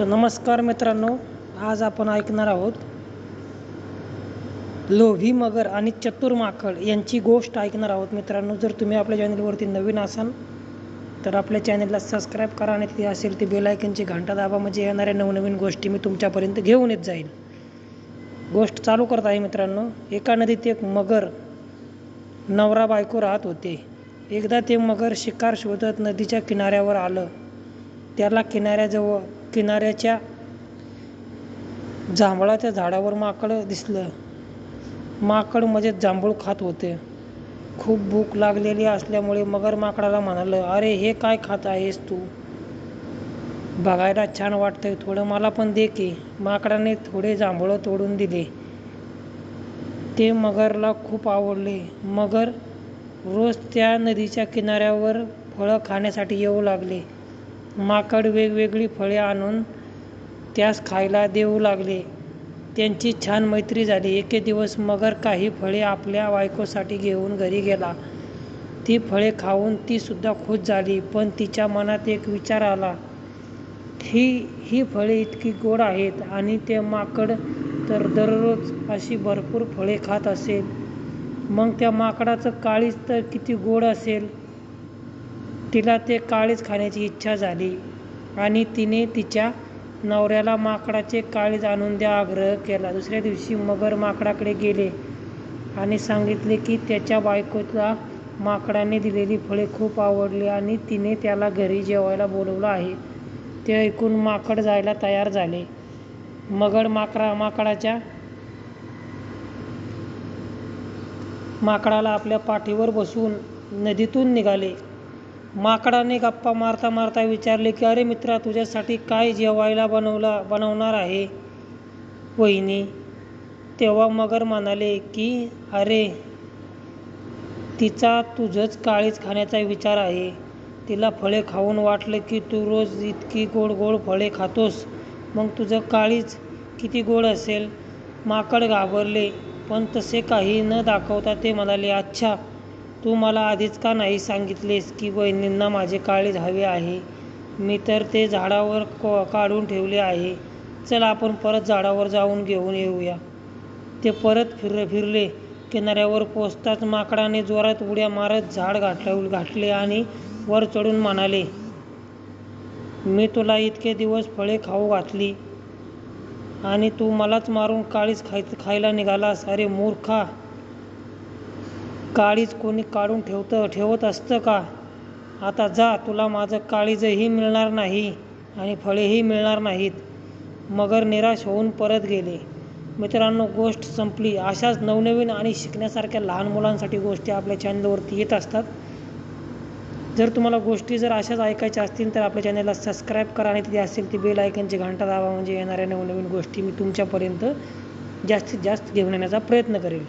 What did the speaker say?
तर नमस्कार मित्रांनो आज आपण ऐकणार आहोत लोभी मगर आणि चतुर माकड यांची गोष्ट ऐकणार आहोत मित्रांनो. जर तुम्ही आपल्या चॅनलवरती नवीन असाल तर आपल्या चॅनलला सबस्क्राईब करा आणि तिथे असेल ती बेलायकनची घंटा दाबा म्हणजे येणाऱ्या नवनवीन गोष्टी मी तुमच्यापर्यंत घेऊन येत जाईल गोष्ट चालू करत आहे मित्रांनो. एका नदीत एक मगर नवरा बायको राहत होते. एकदा ते मगर शिकार शोधत नदीच्या किनाऱ्यावर आलं. त्याला किनाऱ्याजवळ किनाऱ्याच्या जांभळाच्या झाडावर माकड दिसलं. माकड मजेत जांभूळ खात होते. खूप भूक लागलेली असल्यामुळे मगर माकडाला म्हणालं अरे हे काय खात आहेस तू? बघायला छान वाटतंय. थोडं मला पण दे की. माकडाने थोडे जांभळं तोडून दिले. ते मगरला खूप आवडले. मगर रोज त्या नदीच्या किनाऱ्यावर फळं खाण्यासाठी येऊ लागले. माकड वेगवेगळी फळे आणून त्यास खायला देऊ लागले. त्यांची छान मैत्री झाली. एके दिवस मगर काही फळे आपल्या बायकोसाठी घेऊन घरी गेला. ती फळे खाऊन ती सुद्धा खुश झाली पण तिच्या मनात एक विचार आला. ही ही फळे इतकी गोड आहेत आणि ते माकड तर दररोज अशी भरपूर फळे खात असेल. मग त्या माकडाचं काळीज तर किती गोड असेल? तिला ते काळीज खाण्याची इच्छा झाली आणि तिने तिच्या नवऱ्याला माकडाचे काळीज आणून द्या आग्रह केला. दुसऱ्या दिवशी मगर माकडाकडे गेले आणि सांगितले की त्याच्या बायकोला माकडाने दिलेली फळे खूप आवडली आणि तिने त्याला घरी जेवायला बोलवलं आहे. ते ऐकून माकड जायला तयार झाले. मगर माकडा माकडाच्या माकडाला आपल्या पाठीवर बसून नदीतून निघाले. माकडाने गप्पा मारता मारता विचारले की अरे मित्रा तुझ्यासाठी काय जेवायला बनवला बनवणार आहे? वहिनी तेव्हा मगर म्हणाले की अरे तिचा तुझंच काळीच खाण्याचा विचार आहे. तिला फळे खाऊन वाटलं की तू रोज इतकी गोड गोड फळे खातोस. मग तुझं काळीज किती गोड असेल? माकड घाबरले पण तसे काही न दाखवता ते म्हणाले अच्छा तू मला आधीच का नाही सांगितलेस की वहिनींना माझे काळीज हवे आहे? मी तर ते झाडावर क काढून ठेवले आहे. चल आपण परत झाडावर जाऊन घेऊन येऊया. ते परत फिर फिरले. किनाऱ्यावर पोचताच माकडाने जोरात उड्या मारत झाड घाटला घाटले आणि वर चढून म्हणाले मी तुला इतके दिवस फळे खाऊ घातली आणि तू मलाच मारून काळीच खाय खायला निघालास. अरे मूर्खा! काळीज कोणी काढून ठेवतं ठेवत असतं का? आता जा तुला माझं काळीजही मिळणार नाही आणि फळेही मिळणार नाहीत. मगर निराश होऊन परत गेले. मित्रांनो गोष्ट संपली. अशाच नवनवीन आणि शिकण्यासारख्या लहान मुलांसाठी गोष्टी आपल्या चॅनलवरती येत असतात. जर तुम्हाला गोष्टी जर अशाच ऐकायच्या असतील तर आपल्या चॅनलला सबस्क्राईब करा आणि तिथे असेल ती बेल ऐकनची घंटा दावा म्हणजे येणाऱ्या नवनवीन गोष्टी मी तुमच्यापर्यंत जास्तीत जास्त घेऊन येण्याचा प्रयत्न करेल.